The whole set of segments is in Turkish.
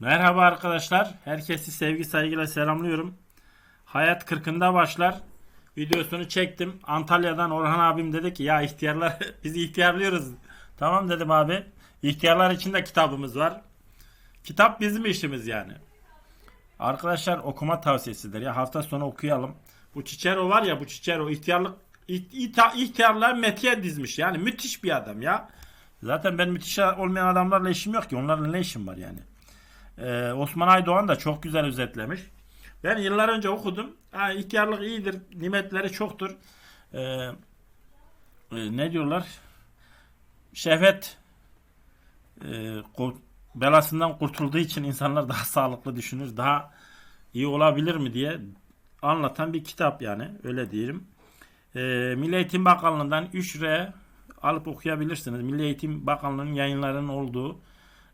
Merhaba arkadaşlar. Herkesi sevgi saygıyla selamlıyorum. Hayat 40'ında başlar. Videosunu çektim. Antalya'dan Orhan abim dedi ki ya ihtiyarlar biz ihtiyarlıyoruz. Tamam dedim abi. İhtiyarlar için de kitabımız var. Kitap bizim işimiz yani. Arkadaşlar okuma tavsiyesidir ya. Hafta sonu okuyalım. Bu Çiçero var ya bu Çiçero ihtiyarlık ihtiyarlar metiye dizmiş. Yani müthiş bir adam ya. Zaten ben müthiş olmayan adamlarla işim yok ki. Onlarla ne işim var yani. Ee, Osman Aydoğan da çok güzel özetlemiş. Ben yıllar önce okudum. Ha, ihtiyarlık iyidir, nimetleri çoktur. Ee, e, ne diyorlar? Şehvet e, belasından kurtulduğu için insanlar daha sağlıklı düşünür, daha iyi olabilir mi diye anlatan bir kitap yani öyle diyelim. Ee, Milli Eğitim Bakanlığı'ndan 3R alıp okuyabilirsiniz. Milli Eğitim Bakanlığı'nın yayınlarının olduğu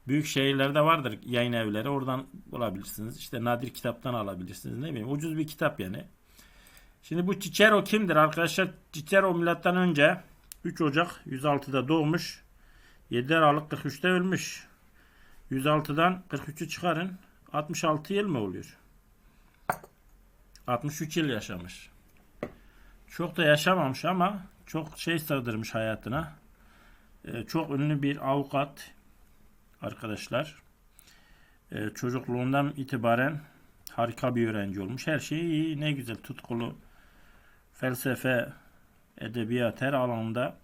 büyük şehirlerde vardır yayın evleri. Oradan bulabilirsiniz. İşte nadir kitaptan alabilirsiniz. Ne bileyim ucuz bir kitap yani. Şimdi bu Cicero kimdir arkadaşlar? Cicero milattan önce 3 Ocak 106'da doğmuş. 7 Aralık 43'te ölmüş. 106'dan 43'ü çıkarın. 66 yıl mı oluyor? 63 yıl yaşamış. Çok da yaşamamış ama çok şey sığdırmış hayatına. Ee, çok ünlü bir avukat arkadaşlar. Ee, çocukluğundan itibaren harika bir öğrenci olmuş. Her şey iyi, ne güzel, tutkulu. Felsefe, edebiyat her alanda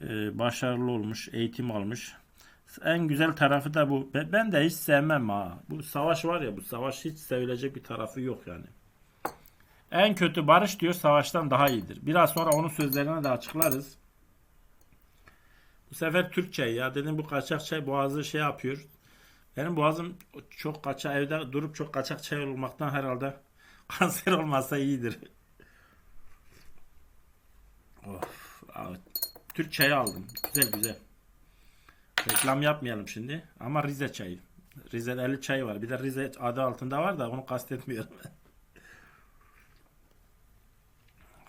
e, başarılı olmuş, eğitim almış. En güzel tarafı da bu. Ben de hiç sevmem ha. Bu savaş var ya, bu savaş hiç sevilecek bir tarafı yok yani. En kötü barış diyor savaştan daha iyidir. Biraz sonra onun sözlerine de açıklarız. Bu sefer Türkçe ya dedim bu kaçak çay boğazı şey yapıyor. Benim boğazım çok kaçak evde durup çok kaçak çay olmaktan herhalde kanser olmasa iyidir. Of, abi, Türk çayı aldım. Güzel güzel. Reklam yapmayalım şimdi. Ama Rize çayı. Rize'de çayı var. Bir de Rize adı altında var da onu kastetmiyorum.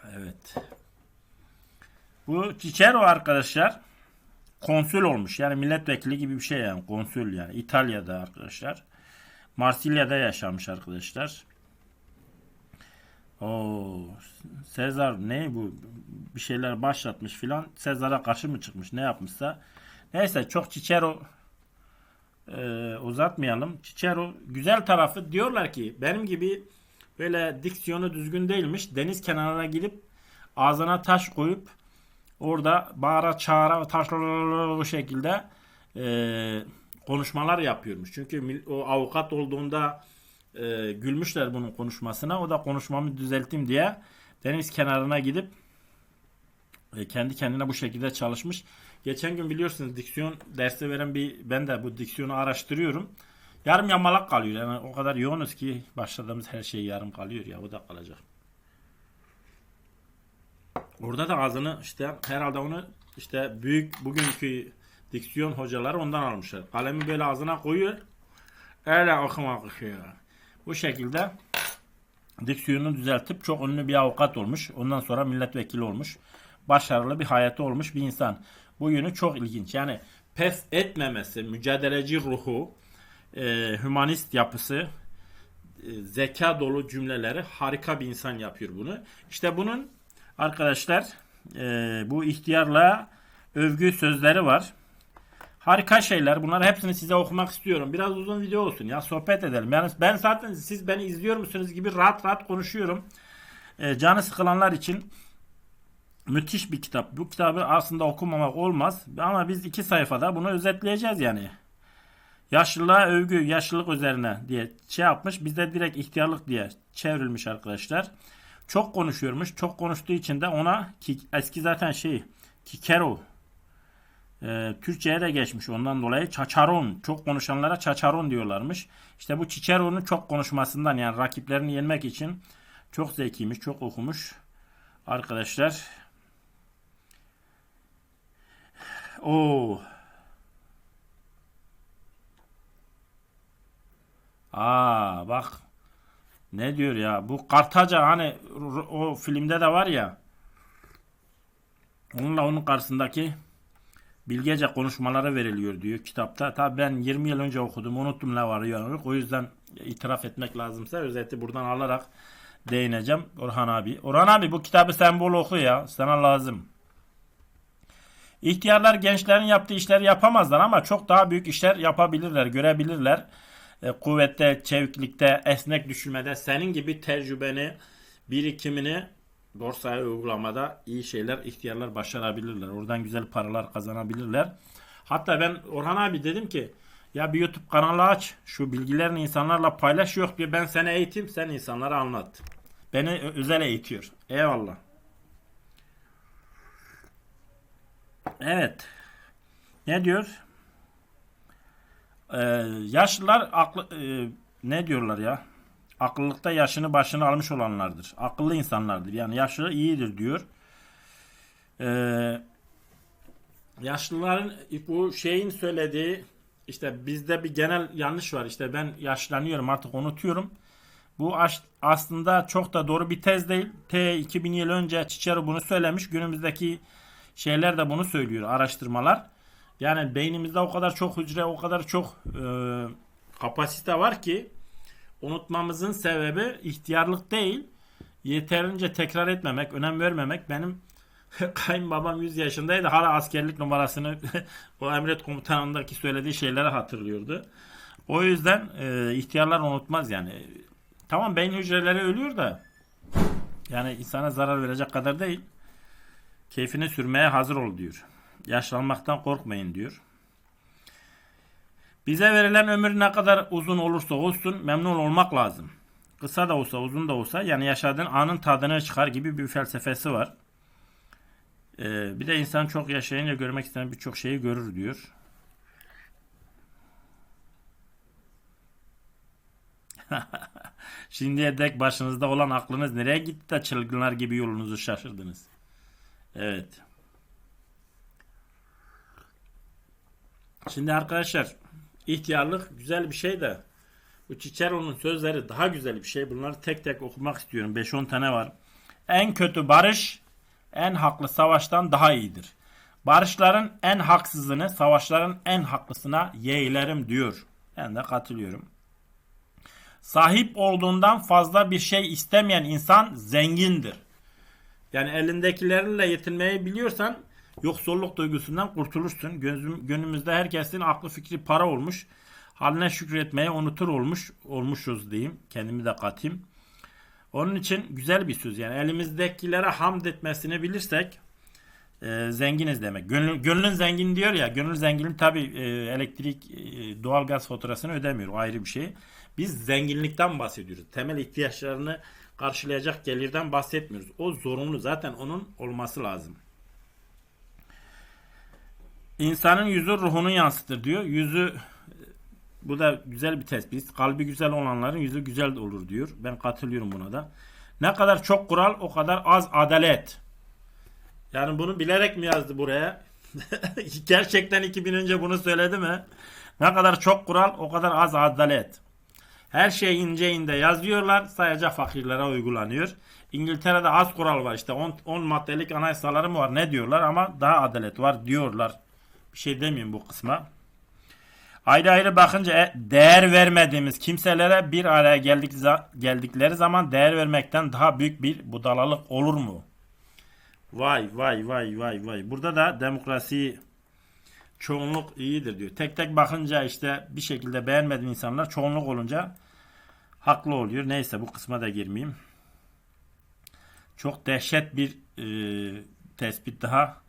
evet. Bu Cicero arkadaşlar konsül olmuş. Yani milletvekili gibi bir şey yani. Konsül yani. İtalya'da arkadaşlar. Marsilya'da yaşamış arkadaşlar. O Sezar ne bu bir şeyler başlatmış filan. Sezar'a karşı mı çıkmış ne yapmışsa. Neyse çok Cicero e, uzatmayalım. Cicero güzel tarafı diyorlar ki benim gibi böyle diksiyonu düzgün değilmiş. Deniz kenarına gidip ağzına taş koyup orada bağıra çağıra taş bu şekilde e, konuşmalar yapıyormuş. Çünkü o avukat olduğunda e, gülmüşler bunun konuşmasına. O da konuşmamı düzelttim diye deniz kenarına gidip e, kendi kendine bu şekilde çalışmış. Geçen gün biliyorsunuz diksiyon dersi veren bir ben de bu diksiyonu araştırıyorum. Yarım yamalak kalıyor. Yani o kadar yoğunuz ki başladığımız her şey yarım kalıyor ya o da kalacak. Orada da ağzını işte herhalde onu işte büyük bugünkü diksiyon hocaları ondan almışlar. Kalemi böyle ağzına koyuyor. Öyle okuma akışıyor. Bu şekilde diksiyonu düzeltip çok ünlü bir avukat olmuş. Ondan sonra milletvekili olmuş. Başarılı bir hayatı olmuş bir insan. Bu yönü çok ilginç. Yani pes etmemesi, mücadeleci ruhu, e, hümanist yapısı, e, zeka dolu cümleleri harika bir insan yapıyor bunu. İşte bunun arkadaşlar e, bu ihtiyarla övgü sözleri var. Harika şeyler. Bunları hepsini size okumak istiyorum. Biraz uzun video olsun ya. Sohbet edelim. Yani ben zaten siz beni izliyor musunuz gibi rahat rahat konuşuyorum. E, canı sıkılanlar için müthiş bir kitap. Bu kitabı aslında okumamak olmaz. Ama biz iki sayfada bunu özetleyeceğiz yani. Yaşlılığa övgü, yaşlılık üzerine diye şey yapmış. Bizde direkt ihtiyarlık diye çevrilmiş arkadaşlar. Çok konuşuyormuş. Çok konuştuğu için de ona ki, eski zaten şey Kikero e, Türkçe'ye de geçmiş. Ondan dolayı çaçaron. Çok konuşanlara çaçaron diyorlarmış. İşte bu Cicero'nun çok konuşmasından yani rakiplerini yenmek için çok zekiymiş, çok okumuş. Arkadaşlar. O. Aa bak. Ne diyor ya? Bu Kartaca hani o filmde de var ya. Onunla onun karşısındaki bilgece konuşmaları veriliyor diyor kitapta. Tabi ben 20 yıl önce okudum unuttum ne var yok. O yüzden itiraf etmek lazımsa özeti buradan alarak değineceğim Orhan abi. Orhan abi bu kitabı sen bol oku ya sana lazım. İhtiyarlar gençlerin yaptığı işleri yapamazlar ama çok daha büyük işler yapabilirler, görebilirler. E, kuvvette, çeviklikte, esnek düşünmede senin gibi tecrübeni, birikimini borsaya uygulamada iyi şeyler ihtiyarlar başarabilirler. Oradan güzel paralar kazanabilirler. Hatta ben Orhan abi dedim ki ya bir YouTube kanalı aç. Şu bilgilerini insanlarla paylaş yok diye ben seni eğiteyim sen insanlara anlat. Beni özel eğitiyor. Eyvallah. Evet. Ne diyor? Ee, yaşlılar aklı e, ne diyorlar ya? Aklılıkta yaşını başını almış olanlardır. Akıllı insanlardır. Yani yaşlı iyidir diyor. Ee, yaşlıların bu şeyin söylediği işte bizde bir genel yanlış var. İşte ben yaşlanıyorum artık unutuyorum. Bu aslında çok da doğru bir tez değil. T 2000 yıl önce Cicero bunu söylemiş. Günümüzdeki şeyler de bunu söylüyor araştırmalar. Yani beynimizde o kadar çok hücre, o kadar çok e, kapasite var ki unutmamızın sebebi ihtiyarlık değil. Yeterince tekrar etmemek, önem vermemek. Benim kayınbabam 100 yaşındaydı. Hala askerlik numarasını o emret komutanındaki söylediği şeyleri hatırlıyordu. O yüzden e, ihtiyarlar unutmaz yani. Tamam beyin hücreleri ölüyor da yani insana zarar verecek kadar değil. Keyfini sürmeye hazır ol diyor. Yaşlanmaktan korkmayın diyor. Bize verilen ömür ne kadar uzun olursa olsun memnun olmak lazım. Kısa da olsa uzun da olsa yani yaşadığın anın tadını çıkar gibi bir felsefesi var. Ee, bir de insan çok yaşayınca görmek istenen birçok şeyi görür diyor. Şimdiye dek başınızda olan aklınız nereye gitti de çılgınlar gibi yolunuzu şaşırdınız. Evet. Şimdi arkadaşlar ihtiyarlık güzel bir şey de bu Cicero'nun sözleri daha güzel bir şey. Bunları tek tek okumak istiyorum. 5-10 tane var. En kötü barış en haklı savaştan daha iyidir. Barışların en haksızını savaşların en haklısına yeğlerim diyor. Ben de katılıyorum. Sahip olduğundan fazla bir şey istemeyen insan zengindir. Yani elindekilerinle yetinmeyi biliyorsan yoksulluk duygusundan kurtulursun. Gözüm, gönlümüzde herkesin aklı fikri para olmuş. Haline şükretmeyi unutur olmuş olmuşuz diyeyim. Kendimi de katayım. Onun için güzel bir söz yani elimizdekilere hamd etmesini bilirsek e, zenginiz demek. Gönül, gönlün zengin diyor ya gönül zenginim tabi e, elektrik e, doğalgaz faturasını ödemiyor ayrı bir şey. Biz zenginlikten bahsediyoruz. Temel ihtiyaçlarını karşılayacak gelirden bahsetmiyoruz. O zorunlu zaten onun olması lazım. İnsanın yüzü ruhunu yansıtır diyor. Yüzü bu da güzel bir tespit. Kalbi güzel olanların yüzü güzel olur diyor. Ben katılıyorum buna da. Ne kadar çok kural o kadar az adalet. Yani bunu bilerek mi yazdı buraya? Gerçekten 2000 önce bunu söyledi mi? Ne kadar çok kural o kadar az adalet. Her şey ince ince yazıyorlar. Sadece fakirlere uygulanıyor. İngiltere'de az kural var. işte 10, 10 maddelik anayasaları mı var ne diyorlar ama daha adalet var diyorlar. Bir şey demeyeyim bu kısma. Ayrı ayrı bakınca e, değer vermediğimiz kimselere bir araya geldik, geldikleri zaman değer vermekten daha büyük bir budalalık olur mu? Vay vay vay vay vay. Burada da demokrasi çoğunluk iyidir diyor. Tek tek bakınca işte bir şekilde beğenmediğim insanlar çoğunluk olunca haklı oluyor. Neyse bu kısma da girmeyeyim. Çok dehşet bir e, tespit daha.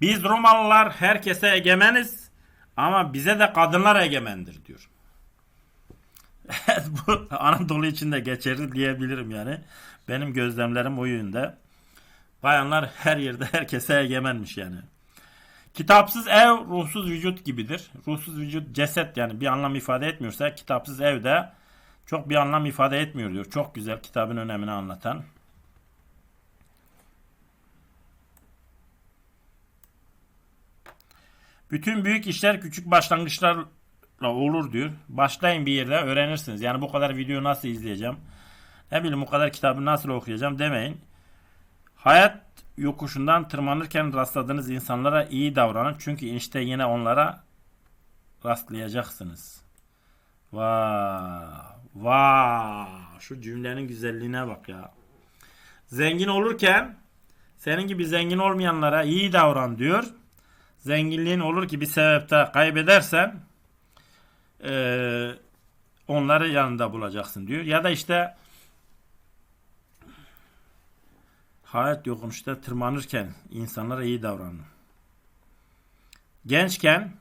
Biz Romalılar herkese egemeniz ama bize de kadınlar egemendir diyor. bu Anadolu için de geçerli diyebilirim yani. Benim gözlemlerim o yönde. Bayanlar her yerde herkese egemenmiş yani. Kitapsız ev ruhsuz vücut gibidir. Ruhsuz vücut ceset yani bir anlam ifade etmiyorsa kitapsız ev de çok bir anlam ifade etmiyor diyor. Çok güzel kitabın önemini anlatan. Bütün büyük işler küçük başlangıçlarla olur diyor. Başlayın bir yerde öğrenirsiniz. Yani bu kadar video nasıl izleyeceğim? Ne bileyim bu kadar kitabı nasıl okuyacağım demeyin. Hayat yokuşundan tırmanırken rastladığınız insanlara iyi davranın. Çünkü işte yine onlara rastlayacaksınız. Vaa, vaa, şu cümlenin güzelliğine bak ya. Zengin olurken senin gibi zengin olmayanlara iyi davran diyor. Zenginliğin olur ki bir sebepte kaybedersen eee, onları yanında bulacaksın diyor. Ya da işte hayat yokuşta tırmanırken insanlara iyi davranın. Gençken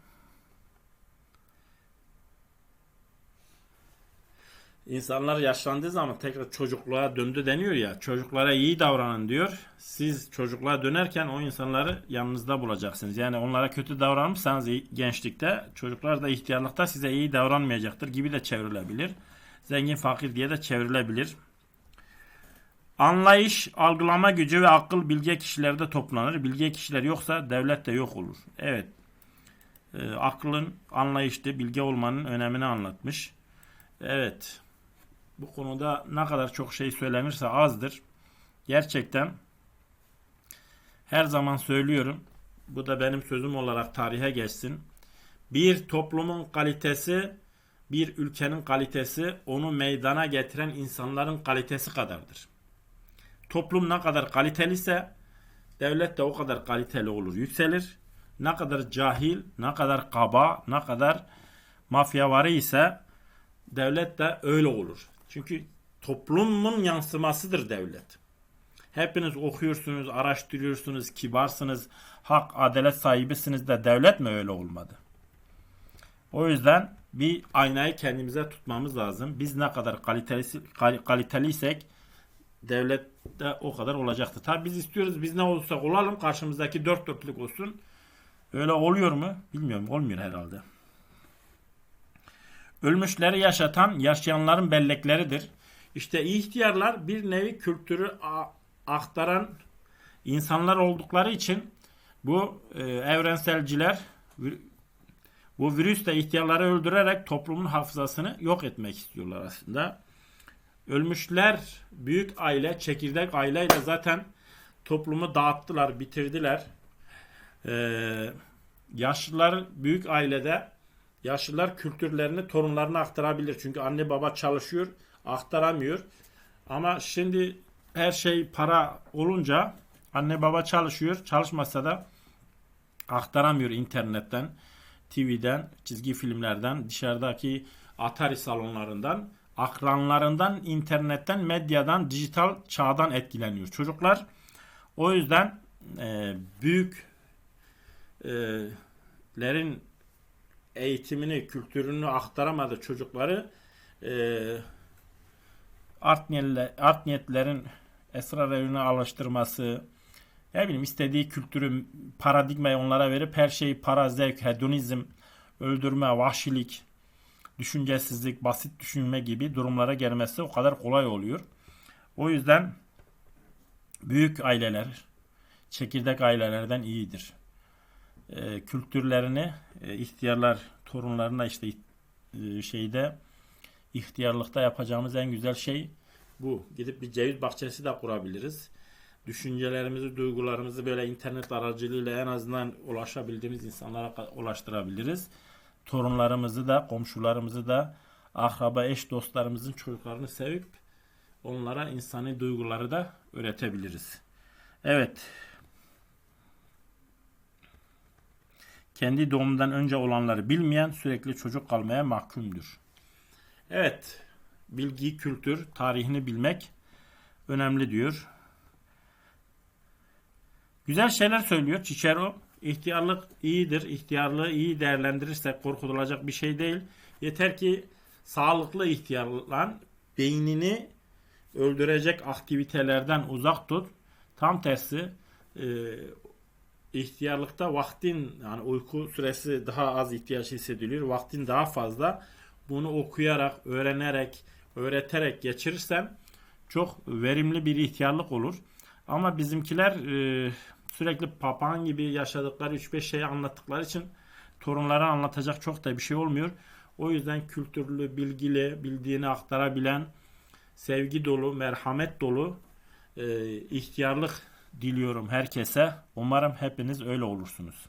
İnsanlar yaşlandığı zaman tekrar çocukluğa döndü deniyor ya. Çocuklara iyi davranın diyor. Siz çocukluğa dönerken o insanları yanınızda bulacaksınız. Yani onlara kötü davranırsanız iyi- gençlikte çocuklar da ihtiyarlıkta size iyi davranmayacaktır gibi de çevrilebilir. Zengin fakir diye de çevrilebilir. Anlayış, algılama gücü ve akıl bilge kişilerde toplanır. Bilge kişiler yoksa devlet de yok olur. Evet. Ee, aklın, anlayışlı, bilge olmanın önemini anlatmış. Evet. Bu konuda ne kadar çok şey söylenirse azdır. Gerçekten her zaman söylüyorum. Bu da benim sözüm olarak tarihe geçsin. Bir toplumun kalitesi, bir ülkenin kalitesi onu meydana getiren insanların kalitesi kadardır. Toplum ne kadar kaliteliyse devlet de o kadar kaliteli olur, yükselir. Ne kadar cahil, ne kadar kaba, ne kadar mafyavari ise devlet de öyle olur. Çünkü toplumun yansımasıdır devlet. Hepiniz okuyorsunuz, araştırıyorsunuz, kibarsınız, hak, adalet sahibisiniz de devlet mi öyle olmadı? O yüzden bir aynayı kendimize tutmamız lazım. Biz ne kadar kaliteli, kaliteliysek devlet de o kadar olacaktır. Tabi biz istiyoruz biz ne olursak olalım karşımızdaki dört dörtlük olsun. Öyle oluyor mu? Bilmiyorum. Olmuyor herhalde. Ölmüşleri yaşatan yaşayanların bellekleridir. İşte ihtiyarlar bir nevi kültürü aktaran insanlar oldukları için bu e, evrenselciler bu virüsle ihtiyarları öldürerek toplumun hafızasını yok etmek istiyorlar aslında. Ölmüşler büyük aile, çekirdek aileyle zaten toplumu dağıttılar, bitirdiler. Ee, yaşlılar büyük ailede yaşlılar kültürlerini torunlarına aktarabilir. Çünkü anne baba çalışıyor, aktaramıyor. Ama şimdi her şey para olunca anne baba çalışıyor, çalışmasa da aktaramıyor internetten, TV'den, çizgi filmlerden, dışarıdaki Atari salonlarından, akranlarından, internetten, medyadan, dijital çağdan etkileniyor çocuklar. O yüzden e, büyüklerin eğitimini, kültürünü aktaramadı çocukları e, art, niyetle, art niyetlerin esrar evine alıştırması, ne bileyim istediği kültürü, paradigmayı onlara verip her şeyi para, zevk, hedonizm, öldürme, vahşilik, düşüncesizlik, basit düşünme gibi durumlara gelmesi o kadar kolay oluyor. O yüzden büyük aileler, çekirdek ailelerden iyidir. E, kültürlerini e, ihtiyarlar torunlarına işte e, şeyde ihtiyarlıkta yapacağımız en güzel şey bu. Gidip bir ceviz bahçesi de kurabiliriz. Düşüncelerimizi, duygularımızı böyle internet aracılığıyla en azından ulaşabildiğimiz insanlara ulaştırabiliriz. Torunlarımızı da, komşularımızı da, akraba, eş dostlarımızın çocuklarını sevip onlara insani duyguları da öğretebiliriz. Evet. Kendi doğumundan önce olanları bilmeyen sürekli çocuk kalmaya mahkumdur. Evet. Bilgi, kültür, tarihini bilmek önemli diyor. Güzel şeyler söylüyor Cicero. İhtiyarlık iyidir. İhtiyarlığı iyi değerlendirirsek korkulacak bir şey değil. Yeter ki sağlıklı ihtiyarlan beynini öldürecek aktivitelerden uzak tut. Tam tersi e, ihtiyarlıkta vaktin yani uyku süresi daha az ihtiyaç hissediliyor. Vaktin daha fazla. Bunu okuyarak, öğrenerek, öğreterek geçirirsen çok verimli bir ihtiyarlık olur. Ama bizimkiler e, sürekli papağan gibi yaşadıkları 3-5 şeyi anlattıkları için torunlara anlatacak çok da bir şey olmuyor. O yüzden kültürlü, bilgili, bildiğini aktarabilen, sevgi dolu, merhamet dolu, e, ihtiyarlık diliyorum herkese. Umarım hepiniz öyle olursunuz.